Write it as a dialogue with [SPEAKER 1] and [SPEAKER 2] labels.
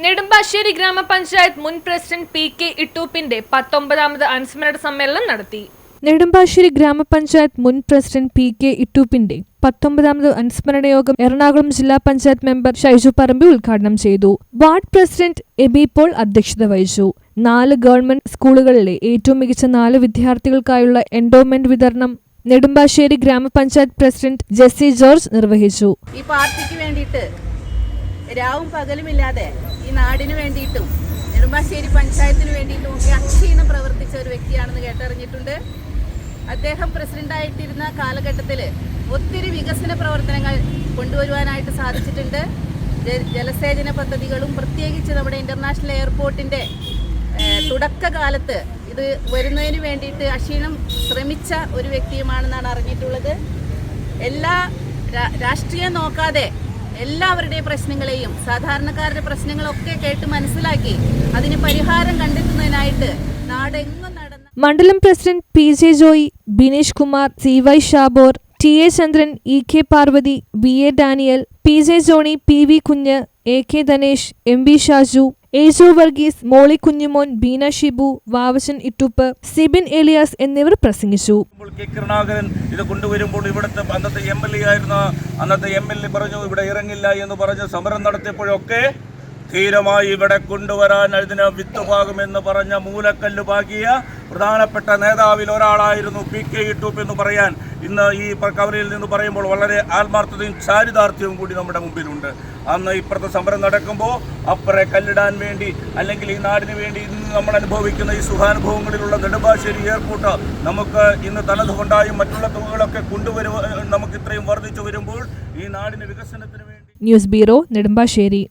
[SPEAKER 1] നെടുമ്പാശ്ശേരി ഗ്രാമപഞ്ചായത്ത് മുൻ president P K ഇട്ടൂപ്പിന്റെ പത്തൊമ്പതാമത് അനുസ്മരണ സമ്മേളനം നടത്തി. നെടുമ്പാശ്ശേരി ഗ്രാമപഞ്ചായത്ത് മുൻ പ്രസിഡന്റ് പി കെ ഇട്ടൂപ്പിന്റെ പത്തൊമ്പതാമത് അനുസ്മരണ യോഗം എറണാകുളം ജില്ലാ പഞ്ചായത്ത് മെമ്പർ ഷൈജു പറമ്പി ഉദ്ഘാടനം ചെയ്തു. വാർഡ് പ്രസിഡന്റ് എബി പോൾ അധ്യക്ഷത വഹിച്ചു. നാല് ഗവൺമെന്റ് സ്കൂളുകളിലെ ഏറ്റവും മികച്ച നാല് വിദ്യാർത്ഥികൾക്കായുള്ള എൻഡോമെന്റ് വിതരണം നെടുമ്പാശ്ശേരി ഗ്രാമപഞ്ചായത്ത് പ്രസിഡന്റ് ജെസ്സി ജോർജ് നിർവഹിച്ചു.
[SPEAKER 2] ഈ പാർട്ടിക്ക് വേണ്ടിയിട്ട് രാവും പകലുമില്ലാതെ നാടിന് വേണ്ടിയിട്ടും നെടുമ്പാശ്ശേരി പഞ്ചായത്തിന് വേണ്ടിയിട്ടും ഒക്കെ അക്ഷീണം പ്രവർത്തിച്ച ഒരു വ്യക്തിയാണെന്ന് കേട്ടറിഞ്ഞിട്ടുണ്ട്. അദ്ദേഹം പ്രസിഡന്റായിട്ടിരുന്ന കാലഘട്ടത്തിൽ ഒത്തിരി വികസന പ്രവർത്തനങ്ങൾ കൊണ്ടുവരുവാനായിട്ട് സാധിച്ചിട്ടുണ്ട്. ജലസേചന പദ്ധതികളും പ്രത്യേകിച്ച് നമ്മുടെ ഇന്റർനാഷണൽ എയർപോർട്ടിന്റെ തുടക്കകാലത്ത് ഇത് വരുന്നതിന് വേണ്ടിയിട്ട് അക്ഷീണം ശ്രമിച്ച ഒരു വ്യക്തിയുമാണെന്നാണ് അറിഞ്ഞിട്ടുള്ളത്. എല്ലാ രാഷ്ട്രീയം നോക്കാതെ എല്ലാവരുടെയും പ്രശ്നങ്ങളെയും സാധാരണക്കാരുടെ പ്രശ്നങ്ങളൊക്കെ കേട്ട് മനസ്സിലാക്കി അതിന് പരിഹാരം കണ്ടെത്തുന്നതിനായിട്ട് നാടെങ്ങും നടന്ന
[SPEAKER 1] മണ്ഡലം president P J Joy Bineesh Kumar C Y Shabor T A Chandran E K Parvathi B A Daniel P J Johny P V Kunju A K Dhanesh M V Shaju Eju Varghese Molly Kunjumon Beena Shibu Vavashan Ittupp Sibin Elias എന്നിവർ പ്രസംഗിച്ചു.
[SPEAKER 3] K Karunakaran ഇത് കൊണ്ടുവരുമ്പോൾ ഇവിടുത്തെ അന്നത്തെ M L A ആയിരുന്ന. അന്നത്തെ M L A പറഞ്ഞു ഇവിടെ ഇറങ്ങില്ല എന്ന് പറഞ്ഞ് സമരം നടത്തിയപ്പോഴൊക്കെ ധീരമായി ഇവിടെ കൊണ്ടുവരാൻ അതിന് വിത്തുപാകുമെന്ന് പറഞ്ഞ മൂലക്കല്ല് പാകിയ പ്രധാനപ്പെട്ട നേതാവിൽ ഒരാളായിരുന്നു പി കെ ഇട്ടൂപ്പ് എന്ന് പറയാൻ. ഇന്ന് ഈ കവലയിൽ നിന്ന് പറയുമ്പോൾ വളരെ ആത്മാർത്ഥതയും ചാരിതാർത്ഥ്യവും കൂടി നമ്മുടെ മുമ്പിലുണ്ട്. അന്ന് ഇപ്പുറത്തെ സമരം നടക്കുമ്പോൾ അപ്പുറേ കല്ലിടാൻ വേണ്ടി അല്ലെങ്കിൽ ഈ നാടിന് വേണ്ടി ഇന്ന് നമ്മൾ അനുഭവിക്കുന്ന ഈ സുഖാനുഭവങ്ങളിലുള്ള നെടുമ്പാശ്ശേരി എയർപോർട്ട് നമുക്ക് ഇന്ന് തലതുകൊണ്ടായും മറ്റുള്ള തുകകളൊക്കെ കൊണ്ടുവരുക നമുക്ക് ഇത്രയും വർദ്ധിച്ചു വരുമ്പോൾ ഈ നാടിന് വികസനത്തിന് വേണ്ടി
[SPEAKER 1] ന്യൂസ് ബ്യൂറോ നെടുമ്പാശ്ശേരി.